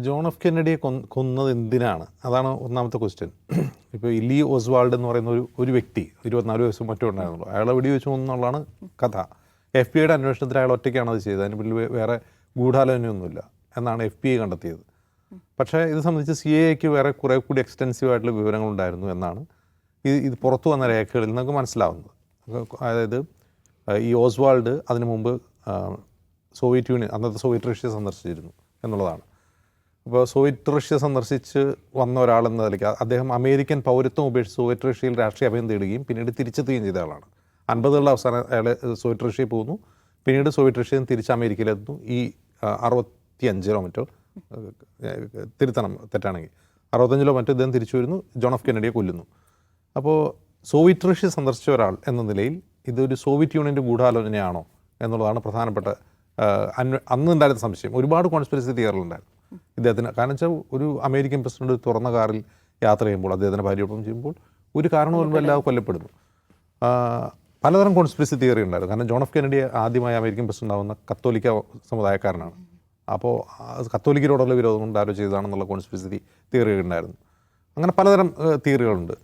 John F കെന്നഡിയെ കൊന്നത് എന്തിനാണ്? അതാണ് ഒന്നാമത്തെ ക്വസ്റ്റ്യൻ ഇപ്പോൾ ഇലി ഓസ്വാൾഡ് എന്ന് പറയുന്ന ഒരു ഒരു വ്യക്തി ഇരുപത്തിനാല് വയസ്സും മറ്റും ഉണ്ടായിരുന്നുള്ളൂ. അയാളെ വെടി വെച്ചു എന്നുള്ളതാണ് കഥ. എഫ് ബി ഐയുടെ അന്വേഷണത്തിൽ അയാൾ ഒറ്റയ്ക്കാണ് അത് ചെയ്തത്. അതിന് പിന്നിൽ വേറെ ഗൂഢാലോചനയൊന്നുമില്ല എന്നാണ് എഫ് ബി ഐ കണ്ടെത്തിയത്. പക്ഷേ ഇത് സംബന്ധിച്ച് സി എക്ക് വേറെ കുറേ കൂടി എക്സ്റ്റെൻസീവ് ആയിട്ടുള്ള വിവരങ്ങളുണ്ടായിരുന്നു എന്നാണ് ഇത് ഇത് പുറത്തു വന്ന രേഖകളിൽ നമുക്ക് മനസ്സിലാവുന്നത്. അതായത് ഈ ഓസ്വാൾഡ് അതിനു മുമ്പ് സോവിയറ്റ് യൂണിയൻ അന്നത്തെ സോവിയറ്റ് റഷ്യ സന്ദർശിച്ചിരുന്നു എന്നുള്ളതാണ്. അപ്പോൾ സോവിയറ്റ് റഷ്യ സന്ദർശിച്ച് വന്ന ഒരാളെന്ന നിലയ്ക്ക് അദ്ദേഹം അമേരിക്കൻ പൗരത്വം ഉപേക്ഷിച്ച് സോവിയറ്റ് റഷ്യയിൽ രാഷ്ട്രീയ അഭയം തേടുകയും പിന്നീട് തിരിച്ചെത്തുകയും ചെയ്ത ആളാണ്. അൻപതുകളുടെ അവസാനം അയാൾ സോവിയറ്റ് റഷ്യയിൽ പോകുന്നു. പിന്നീട് സോവിയറ്റ് റഷ്യയിൽ നിന്ന് തിരിച്ച് അമേരിക്കയിലെത്തുന്നു. ഈ അറുപത്തി അഞ്ചിലോ മറ്റോ തിരുത്തണം തെറ്റാണെങ്കിൽ. അറുപത്തഞ്ചിലോ മറ്റോ ഇദ്ദേഹം തിരിച്ചു വരുന്നു. ജോൺ ഓഫ് കെന്നഡിയെ കൊല്ലുന്നു. അപ്പോൾ സോവിയറ്റ് റഷ്യ സന്ദർശിച്ച ഒരാൾ എന്ന നിലയിൽ ഇതൊരു സോവിയറ്റ് യൂണിയന്റെ ഗൂഢാലോചനയാണോ എന്നുള്ളതാണ് പ്രധാനപ്പെട്ട അന്ന് ഉണ്ടായിരുന്ന സംശയം. ഒരുപാട് കോൺസ്പിറസി തിയറികളുണ്ടായിരുന്നു ഇദ്ദേഹത്തിന് കാരണം വെച്ചാൽ ഒരു അമേരിക്കൻ പ്രസിഡന്റ് തുറന്ന കാറിൽ യാത്ര ചെയ്യുമ്പോൾ അദ്ദേഹത്തിന്റെ ഭാര്യയോടൊപ്പം ചെയ്യുമ്പോൾ ഒരു കാരണവും എല്ലാവരും കൊല്ലപ്പെടുന്നു. പലതരം കോൺസ്പിറസി തിയറി ഉണ്ടായിരുന്നു. കാരണം ജോൺ എഫ് കെനഡി ആദ്യമായി അമേരിക്കൻ പ്രസിഡന്റ് ആവുന്ന കത്തോലിക്ക സമുദായക്കാരനാണ്. അപ്പോൾ കത്തോലിക്കരോടുള്ള വിരോധം കൊണ്ട് ആരോ ചെയ്തതാണെന്നുള്ള കോൺസ്പിറസി തിയറികൾ ഉണ്ടായിരുന്നു. അങ്ങനെ പലതരം തിയറികളുണ്ട്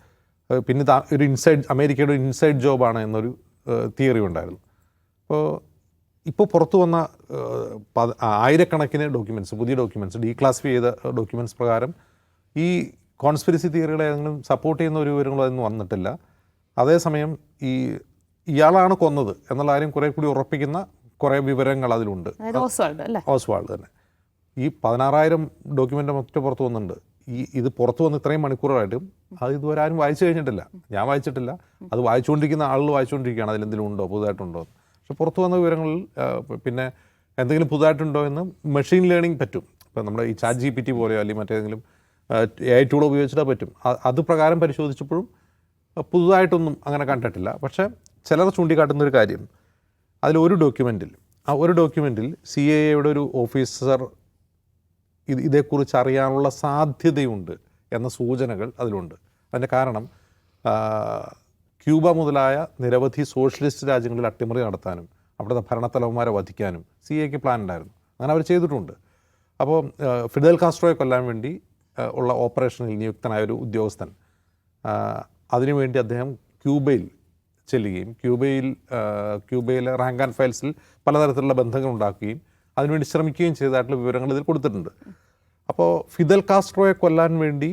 പിന്നെ ഒരു ഇൻസൈഡ് അമേരിക്കയുടെ ഒരു ഇൻസൈഡ് ജോബാണ് എന്നൊരു തിയറി ഉണ്ടായിരുന്നു. അപ്പോൾ ഇപ്പോൾ പുറത്തു വന്ന ആയിരക്കണക്കിന് ഡോക്യുമെന്റ്സ് പുതിയ ഡോക്യുമെന്റ്സ് ഡീക്ലാസിഫൈ ചെയ്ത ഡോക്യുമെന്റ്സ് പ്രകാരം ഈ കോൺസ്പിറസി തിയറികളെ ഏതെങ്കിലും സപ്പോർട്ട് ചെയ്യുന്ന ഒരു വിവരങ്ങളോ അതൊന്നും വന്നിട്ടില്ല. അതേസമയം ഈ ഇയാളാണ് കൊന്നത് എന്നുള്ള കാര്യം കുറേ കൂടി ഉറപ്പിക്കുന്ന കുറേ വിവരങ്ങൾ അതിലുണ്ട്. ഓസ്വാൾഡ് തന്നെ. ഈ പതിനാറായിരം ഡോക്യുമെന്റ് മറ്റു പുറത്തു വന്നിട്ടുണ്ട്. ഈ ഇത് പുറത്തു വന്ന് ഇത്രയും മണിക്കൂറായിട്ടും അത് ഇതുവരെ ആരും വായിച്ചു കഴിഞ്ഞിട്ടില്ല. ഞാൻ വായിച്ചിട്ടില്ല. അത് വായിച്ചുകൊണ്ടിരിക്കുന്ന ആളുകൾ വായിച്ചുകൊണ്ടിരിക്കുകയാണ്. അതിലെന്തെങ്കിലും ഉണ്ടോ? പുതുതായിട്ടുണ്ടോ. പക്ഷെ പുറത്തു വന്ന വിവരങ്ങളിൽ പിന്നെ എന്തെങ്കിലും പുതുതായിട്ടുണ്ടോ എന്ന് മെഷീൻ ലേണിംഗ് പറ്റും. ഇപ്പം നമ്മുടെ ഈ ചാറ്റ് ജി പി ടി പോലെയോ അല്ലെങ്കിൽ മറ്റേതെങ്കിലും എ ഐ ടൂൾ ഉപയോഗിച്ചിട്ടോ പറ്റും. അത് പ്രകാരം പരിശോധിച്ചപ്പോഴും പുതുതായിട്ടൊന്നും അങ്ങനെ കണ്ടിട്ടില്ല. പക്ഷേ ചിലർ ചൂണ്ടിക്കാട്ടുന്ന ഒരു കാര്യം അതിലൊരു ഡോക്യുമെന്റിൽ ആ ഒരു ഡോക്യുമെന്റിൽ സി എ എയുടെ ഒരു ഓഫീസർ ഇത് ഇതേക്കുറിച്ച് അറിയാനുള്ള സാധ്യതയുണ്ട് എന്ന സൂചനകൾ അതിലുണ്ട്. അതിന്റെ കാരണം ക്യൂബ മുതലായ നിരവധി സോഷ്യലിസ്റ്റ് രാജ്യങ്ങളിൽ അട്ടിമറി നടത്താനും അവിടുത്തെ ഭരണത്തലവന്മാരെ വധിക്കാനും സി എക്ക് പ്ലാൻ ഉണ്ടായിരുന്നു. അങ്ങനെ അവർ ചെയ്തിട്ടുണ്ട്. അപ്പോൾ ഫിഡൽ കാസ്ട്രോയെ കൊല്ലാൻ വേണ്ടി ഉള്ള ഓപ്പറേഷനിൽ നിയുക്തനായ ഒരു ഉദ്യോഗസ്ഥൻ അതിനുവേണ്ടി അദ്ദേഹം ക്യൂബയിൽ ചെല്ലുകയും ക്യൂബയിൽ ക്യൂബയിലെ റാങ്ക് ആൻഡ് ഫയൽസിൽ പലതരത്തിലുള്ള ബന്ധങ്ങൾ ഉണ്ടാക്കുകയും അതിനുവേണ്ടി ശ്രമിക്കുകയും ചെയ്തതായിട്ടുള്ള വിവരങ്ങൾ ഇതിൽ കൊടുത്തിട്ടുണ്ട്. അപ്പോൾ ഫിദൽ കാസ്ട്രോയെ കൊല്ലാൻ വേണ്ടി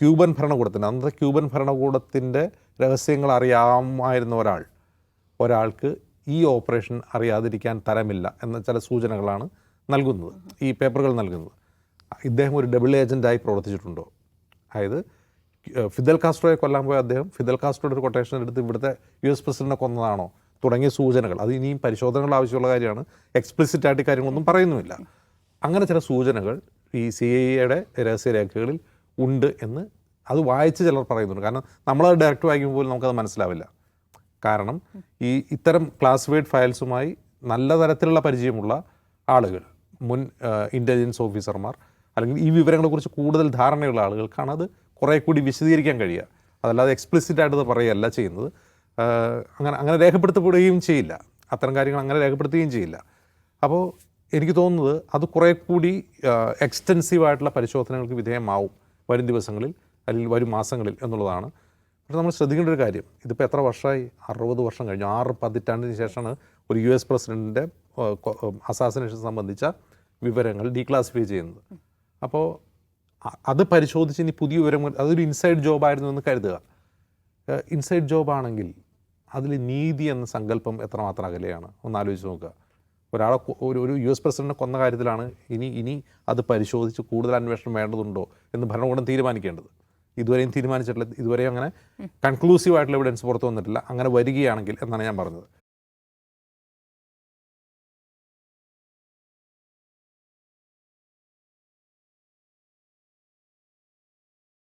ക്യൂബൻ ഭരണകൂടത്തിന് അന്നത്തെ ക്യൂബൻ ഭരണകൂടത്തിന്റെ രഹസ്യങ്ങൾ അറിയാമായിരുന്ന ഒരാൾ ഒരാൾക്ക് ഈ ഓപ്പറേഷൻ അറിയാതിരിക്കാൻ തരമില്ല എന്ന ചില സൂചനകളാണ് നൽകുന്നത് ഈ പേപ്പറുകൾ നൽകുന്നത്. ഇദ്ദേഹം ഒരു ഡബിൾ ഏജന്റായി പ്രവർത്തിച്ചിട്ടുണ്ടോ? അതായത് ഫിദൽ കാസ്ട്രോയെ കൊല്ലാൻ പോയ അദ്ദേഹം ഫിദൽ കാസ്ട്രോയുടെ ഒരു കൊട്ടേഷൻ എടുത്ത് ഇവിടുത്തെ യു എസ് പ്രസിഡന്റിനെ കൊന്നതാണോ തുടങ്ങിയ സൂചനകൾ. അത് ഇനിയും പരിശോധനകൾ ആവശ്യമുള്ള കാര്യമാണ്. എക്സ്പ്ലിസിറ്റ് ആയിട്ട് കാര്യങ്ങളൊന്നും പറയുന്നുമില്ല. അങ്ങനെ ചില സൂചനകൾ ഈ സി ഐ എയുടെ രഹസ്യരേഖകളിൽ ഉണ്ട് എന്ന് അത് വായിച്ച് ചിലർ പറയുന്നുണ്ട്. കാരണം നമ്മളത് ഡയറക്റ്റ് വായിക്കുമ്പോൾ നമുക്കത് മനസ്സിലാവില്ല. കാരണം ഈ ഇത്തരം ക്ലാസിഫൈഡ് ഫയൽസുമായി നല്ല തരത്തിലുള്ള പരിചയമുള്ള ആളുകൾ മുൻ ഇന്റലിജൻസ് ഓഫീസർമാർ അല്ലെങ്കിൽ ഈ വിവരങ്ങളെക്കുറിച്ച് കൂടുതൽ ധാരണയുള്ള ആളുകൾക്കാണ് അത് കുറേ കൂടി വിശദീകരിക്കാൻ കഴിയുക. അതല്ലാതെ എക്സ്പ്ലിസിറ്റ് ആയിട്ട് പറയുകയല്ല ചെയ്യുന്നത്. അങ്ങനെ അങ്ങനെ രേഖപ്പെടുത്തപ്പെടുകയും ചെയ്യില്ല. അത്തരം കാര്യങ്ങൾ അങ്ങനെ രേഖപ്പെടുത്തുകയും ചെയ്യില്ല. അപ്പോൾ എനിക്ക് തോന്നുന്നത് അത് കുറേ കൂടി എക്സ്റ്റെൻസീവായിട്ടുള്ള പരിശോധനകൾക്ക് വിധേയമാവും വരും ദിവസങ്ങളിൽ. അല്ലെങ്കിൽ വരും മാസങ്ങളിൽ എന്നുള്ളതാണ്. പക്ഷേ നമ്മൾ ശ്രദ്ധിക്കേണ്ട ഒരു കാര്യം. ഇതിപ്പോൾ എത്ര വർഷമായി? അറുപത് വർഷം കഴിഞ്ഞു. ആറ് പതിറ്റാണ്ടിന് ശേഷമാണ് ഒരു യു എസ് പ്രസിഡന്റിന്റെ അസാസിനേഷൻ സംബന്ധിച്ച വിവരങ്ങൾ ഡീക്ലാസിഫൈ ചെയ്യുന്നത്. അപ്പോൾ അത് പരിശോധിച്ച് ഇനി പുതിയ വിവരങ്ങൾ അതൊരു ഇൻസൈഡ് ജോബായിരുന്നു എന്ന് കരുതുക. ഇൻസൈഡ് ജോബാണെങ്കിൽ അതിൽ നീതി എന്ന സങ്കല്പം എത്രമാത്രം അകലെയാണ്? ഒന്ന് ആലോചിച്ച് നോക്കുക. ഒരാളെ ഒരു ഒരു യു എസ് പ്രസിഡന്റിനെ കൊന്ന കാര്യത്തിലാണ് ഇനി ഇനി അത് പരിശോധിച്ച് കൂടുതൽ അന്വേഷണം വേണ്ടതുണ്ടോ എന്ന് ഭരണകൂടം തീരുമാനിക്കേണ്ടത്. ഇതുവരെയും തീരുമാനിച്ചിട്ടില്ല. ഇതുവരെയും അങ്ങനെ കൺക്ലൂസീവ് ആയിട്ടുള്ള എവിഡൻസ് പുറത്തു വന്നിട്ടില്ല. അങ്ങനെ വരികയാണെങ്കിൽ എന്നാണ് ഞാൻ പറഞ്ഞത്.